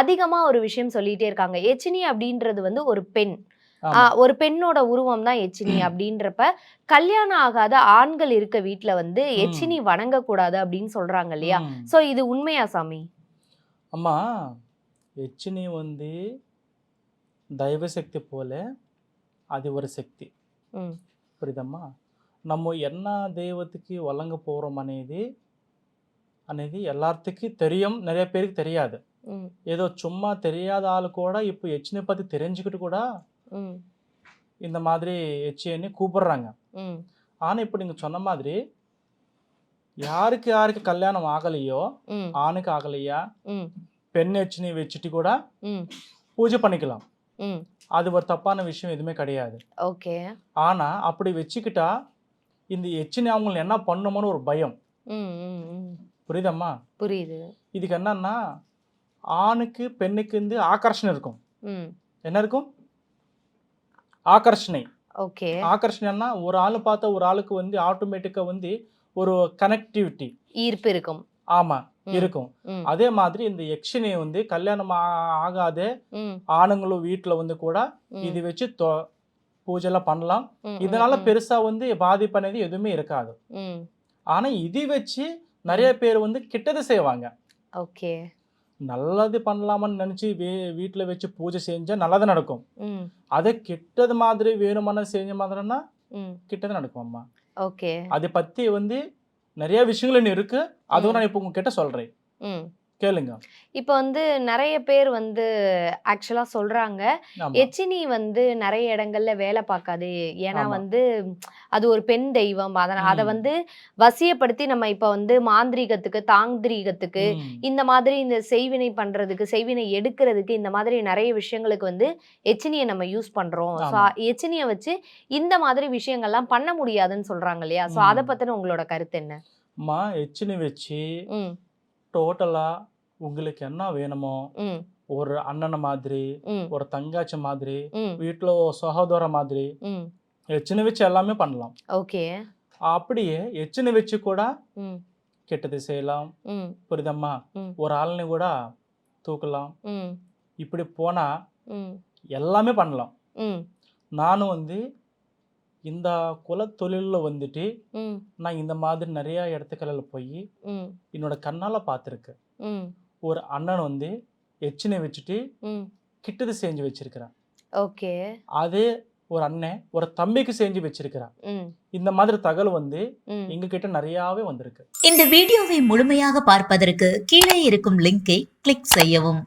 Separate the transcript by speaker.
Speaker 1: அதிகமாக ஒரு விஷயம் சொல்லிகிட்டே இருக்காங்க. எச்சினி அப்படின்றது வந்து ஒரு பெண். ஒரு பெண்ணோட உருவம் தான் எச்சினி அப்படின்றப்ப கல்யாணம் ஆகாத ஆண்கள் இருக்க வீட்டில் வந்து எச்சினி வணங்கக்கூடாது அப்படின்னு சொல்கிறாங்க இல்லையா? ஸோ இது உண்மையா சாமி?
Speaker 2: அம்மா எச்சினி வந்து தெய்வ சக்தி போல அது ஒரு
Speaker 1: சக்தி.
Speaker 2: புரியுதம்மா? நம்ம என்ன தெய்வத்துக்கு வழங்க போகிறோம் అనేది అనేది எல்லாத்துக்கும் தெரியும் நிறைய பேருக்கு தெரியாது. ஏதோ சும்மா தெரியாத ஆள் கூட இப்போ எச்சினை பற்றி தெரிஞ்சுக்கிட்டு கூட இந்த மாதிரி எச்சின்னு கூப்பிடுறாங்க. ஆனால் இப்போ நீங்கள் சொன்ன மாதிரி யாருக்கு யாருக்கு கல்யாணம் ஆகலையோ ஆணுக்கு ஆகலையா பெண் எச்சினி வச்சுட்டு கூட பூஜை பண்ணிக்கலாம். அது ஒரு தப்பான விஷயம் எதுவுமே கிடையாது.
Speaker 1: ஓகே.
Speaker 2: ஆனால் அப்படி வச்சுக்கிட்டா இந்த எச்சினி அவங்களை என்ன பண்ணுமோன்னு ஒரு பயம். புரியுதம்மா?
Speaker 1: புரியுது.
Speaker 2: இதுக்கு என்னன்னா ஆணுக்கு பெண்ணுக்கு வந்து ஆகர்ஷணம் இருக்கும். என்ன இருக்கும்? ஆகர்ஷணை.
Speaker 1: ஓகே.
Speaker 2: ஆகர்ஷணம்னா ஒரு ஆள் பார்த்தா ஒரு ஆளுக்கு வந்து ஆட்டோமேட்டிக்கா வந்து ஒரு கனெக்டிவிட்டி
Speaker 1: ஈர்ப்பு இருக்கும். ஆமா
Speaker 2: இருக்கும். அதே மாதிரி இந்த யக்ஷினி வந்து கல்யாணம் ஆகாத ஆணுங்களும் வீட்டுல வந்து கூட இது வச்சு பூஜை எல்லாம் பண்ணலாம். இதனால பெருசா வந்து பாதிப்பானது எதுவுமே இருக்காது. ஆனா இது வச்சு நிறைய பேர் வந்து கிட்டது செய்வாங்க.
Speaker 1: ஓகே.
Speaker 2: நல்லது பண்ணலாமான்னு நினைச்சு வீ வீட்டில் வச்சு பூஜை செஞ்சா நல்லது நடக்கும். அதை கெட்டது மாதிரி வேணுமான செஞ்ச மாதிரினா
Speaker 1: ம்.
Speaker 2: கெட்டது நடக்கும் அம்மா
Speaker 1: ஓகே.
Speaker 2: அதை பத்தி வந்து நிறைய விஷயங்கள் இன்னும் இருக்கு. அதுவும். நான் இப்போ உங்ககிட்ட சொல்றேன்.
Speaker 1: ம்.
Speaker 2: கேளுங்க
Speaker 1: இப்போ வந்து நிறைய பேர் வந்து ஆக்சுவலா சொல்றாங்க எச்சினி வந்து நிறைய இடங்கள்ல வேலை பார்க்காது ஏன்னா. வந்து அது ஒரு பெண் தெய்வம் அதனால அதை. வந்து வசியப்படுத்தி நம்ம இப்ப வந்து மாந்திரீகத்துக்கு தாந்திரீகத்துக்கு. இந்த மாதிரி இந்த செய்வினை பண்றதுக்கு செய்வினை எடுக்கிறதுக்கு இந்த மாதிரி நிறைய விஷயங்களுக்கு வந்து எச்சினியை நம்ம யூஸ் பண்றோம் ஸோ. எச்சினியை வச்சு இந்த மாதிரி விஷயங்கள்லாம் பண்ண முடியாதுன்னு சொல்றாங்க இல்லையா ஸோ. அதை பத்தின உங்களோட கருத்து என்ன
Speaker 2: அம்மா எச்சினி வச்சு
Speaker 1: ம்
Speaker 2: டோட்டலா உங்களுக்கு என்ன வேணுமோ ஒரு அண்ணன் மாதிரி ஒரு தங்காச்சி மாதிரி வீட்டில் சகோதர மாதிரி எச்சினை வச்சு எல்லாமே பண்ணலாம்.
Speaker 1: ஓகே.
Speaker 2: அப்படியே எச்சினை வச்சு கூட கெட்டது செய்யலாம்.
Speaker 1: ம்.
Speaker 2: புரியுதம்மா?
Speaker 1: ம்.
Speaker 2: ஒரு ஆள்னு கூட தூக்கலாம். இப்படி போனா எல்லாமே பண்ணலாம். நானும் வந்து இந்த குலத்தொழிலில் வந்துட்டு நான் இந்த மாதிரி நிறைய இடத்துக்களில் போய் என்னோட கண்ணால் பார்த்துருக்கேன் ஒரு அண்ணன் வந்து எச்சினை வச்சுட்டு
Speaker 1: ம்.
Speaker 2: கிட்டது செஞ்சு வச்சிருக்கிறான்.
Speaker 1: ஓகே.
Speaker 2: அதே ஒரு அண்ணன் ஒரு தம்பிக்கு செஞ்சு வச்சிருக்கிறான்.
Speaker 1: ம்.
Speaker 2: இந்த மாதிரி தகவல் வந்து எங்க கிட்ட நிறையாவே வந்திருக்கு.
Speaker 3: இந்த வீடியோவை முழுமையாக பார்ப்பதற்கு கீழே இருக்கும் லிங்கை கிளிக் செய்யவும்.